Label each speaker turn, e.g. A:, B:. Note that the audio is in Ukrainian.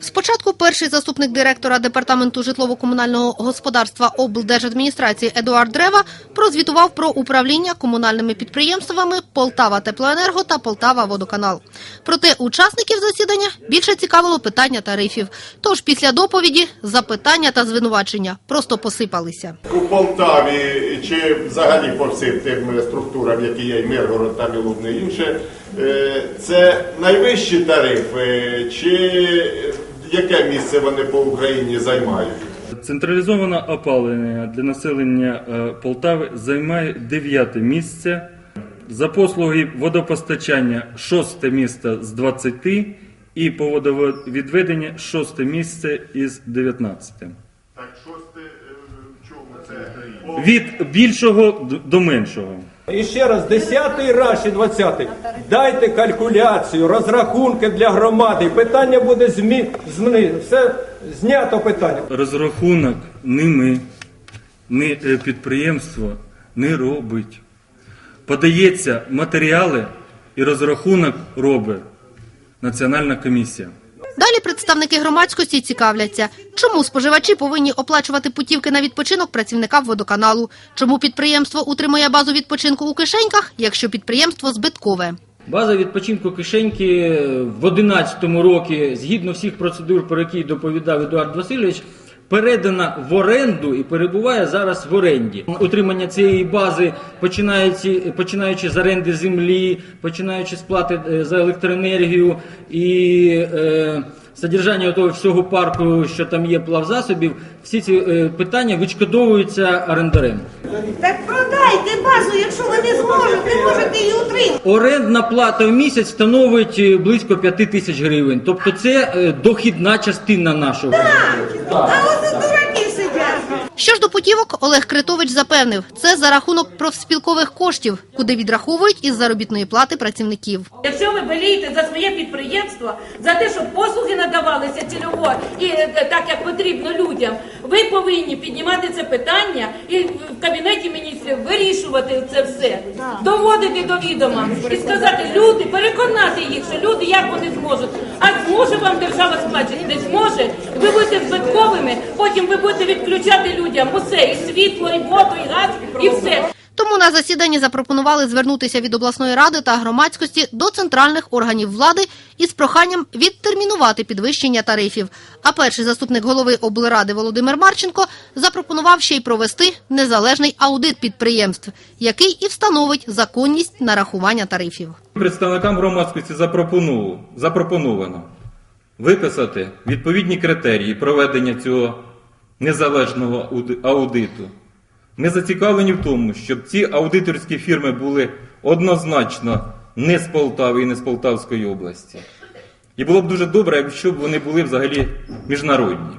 A: Спочатку перший заступник директора департаменту житлово-комунального господарства облдержадміністрації Едуард Древа прозвітував про управління комунальними підприємствами Полтава Теплоенерго та Полтава Водоканал. Проте учасників засідання більше цікавило питання тарифів. Тож після доповіді запитання та звинувачення просто посипалися.
B: У Полтаві чи взагалі по всім тим структурам, які є Миргород, там і Лубне і інше, е, це найвищі тарифи, чи яке місце вони по Україні займають?
C: Централізоване опалення для населення е, Полтави займає дев'яте місце. За послуги водопостачання шосте місце з 20 і по водовідведенню шосте місце із 19.
B: Так, шосте в чому це?
C: Від більшого до меншого.
D: І ще раз, десятий раз і двадцятий. Дайте калькуляцію, розрахунки для громади. Питання буде змі... зміни. Все знято питання.
C: Розрахунок не ми, не е, підприємство не робить. Подається матеріали і розрахунок робить Національна комісія.
A: Далі представники громадськості цікавляться, чому споживачі повинні оплачувати путівки на відпочинок працівникам водоканалу, чому підприємство утримує базу відпочинку у кишеньках, якщо підприємство збиткове.
E: База відпочинку кишеньки в 2011 році, згідно всіх процедур, про які доповідав Едуард Васильович, передана в оренду і перебуває зараз в оренді. Утримання цієї бази, починаючи, починаючи з оренди землі, починаючи з плати е, за електроенергію і е, содержання того всього парку, що там є плавзасобів, всі ці е, питання відшкодовуються орендарем.
F: Так продайте базу, якщо ви не зможете, можете її утримати.
E: Орендна плата в місяць становить е, близько 5 тисяч гривень. Тобто це е, дохідна частина нашого.
F: А ось.
A: Що ж до путівок, Олег Критович запевнив, це за рахунок профспілкових коштів, куди відраховують із заробітної плати працівників.
G: Якщо ви болієте за своє підприємство, за те, щоб послуги надавалися цільово і е, так, як потрібно людям, ви повинні піднімати це питання і в кабінеті міністрів вирішувати це все, доводити до відома і сказати, люди, переконати їх, що люди як вони зможуть. А зможе вам держава сплачувати? Не зможе. Ви будете збитковими, потім ви будете відключати людям усе, і світло, і воду, і газ, і все.
A: Тому на засіданні запропонували звернутися від обласної ради та громадськості до центральних органів влади із проханням відтермінувати підвищення тарифів. А перший заступник голови облради Володимир Марченко запропонував ще й провести незалежний аудит підприємств, який і встановить законність нарахування тарифів.
C: Представникам громадськості запропоновано, запропоновано виписати відповідні критерії проведення цього незалежного аудиту. Ми зацікавлені в тому, щоб ці аудиторські фірми були однозначно не з Полтави і не з Полтавської області. І було б дуже добре, якщо б вони були взагалі міжнародні.